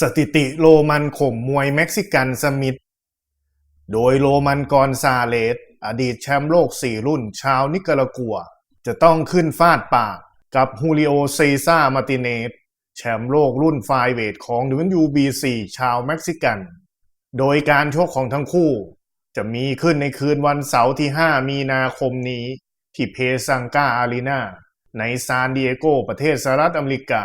สถิติโรมันข่มมวยเม็กซิกันสมิธ โดยโรมันกอนซาเลสอดีตแชมป์โลก 4 รุ่น ชาวนิการากัว จะต้องขึ้นฟาดปากกับฮูลิโอเซซ่ามาติเนสแชมป์โลกรุ่นไฟเวทของ WBC ชาวเม็กซิกัน โดยการชกของทั้งคู่ จะมีขึ้นในคืนวันเสาร์ที่ 5 มีนาคมนี้ ที่เพซังกาอารีนาในซานดิเอโกประเทศสหรัฐอเมริกา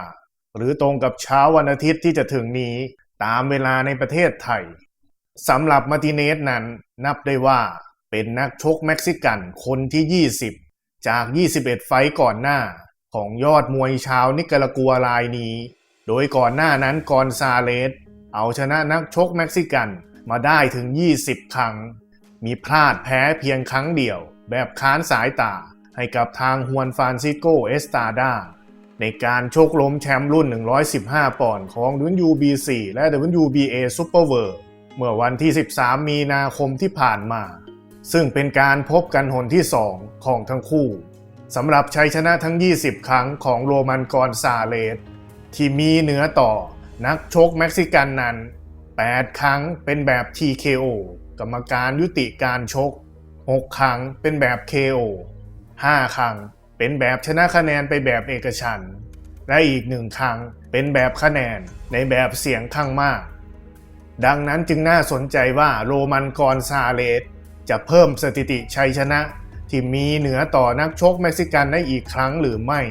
หรือตรงกับเช้าวันอาทิตย์ที่จะถึงนี้ตามเวลาในประเทศไทยสำหรับมาร์ติเนสนั้นนับได้ว่าเป็นนักชกเม็กซิกันคนที่ 20 จาก 21 ไฟก่อนหน้า ของยอดมวยชาวนิการากัวรายนี้ โดยก่อนหน้านั้นกอนซาเลส เอาชนะนักชกเม็กซิกันมาได้ถึง 20 ครั้ง มีพลาดแพ้เพียงครั้งเดียว แบบค้านสายตาให้กับทางฮวนฟรานซิโกเอสตาดา ในการชกล้มแชมป์รุ่น 115 ปอนด์ของ WBC และ WBA Super World เมื่อวันที่ 13 มีนาคมที่ผ่านมา ซึ่งเป็นการพบกันหนที่ 2 ของทั้งคู่สำหรับชัยชนะทั้ง 20 ครั้งของโรมันกอนซาเลสที่มีเหนือต่อนักชกเม็กซิกันนั้น 8 ครั้งเป็นแบบ TKO กรรมการยุติการชก 6 ครั้งเป็นแบบ KO 5 ครั้ง เป็นแบบชนะคะแนนไปแบบเอกฉันและอีกหนึ่งครั้งเป็นแบบคะแนนในแบบเสียงข้างมาก ดังนั้นจึงน่าสนใจว่าโรมันกอนซาเลสจะเพิ่มสถิติชัยชนะ ที่มีเหนือต่อนักชกเม็กซิกันได้อีกครั้งหรือไม่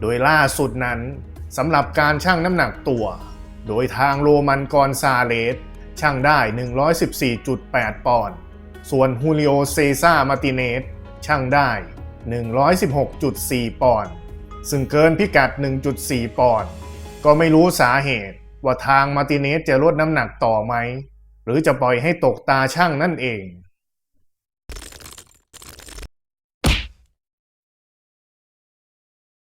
โดยล่าสุดนั้นสำหรับการชั่งน้ำหนักตัว โดยทางโรมันกอนซาเลสชั่งได้ 114.8 ปอนด์ ส่วนฮูลิโอเซซ่ามาร์ติเนสชั่งได้ 116.4 ปอนด์ซึ่งเกินพิกัด 1.4 ปอนด์ก็ไม่รู้สาเหตุว่าทางมาร์ติเนสจะลดน้ำหนักต่อไหม หรือจะปล่อยให้ตกตาช่างนั่นเอง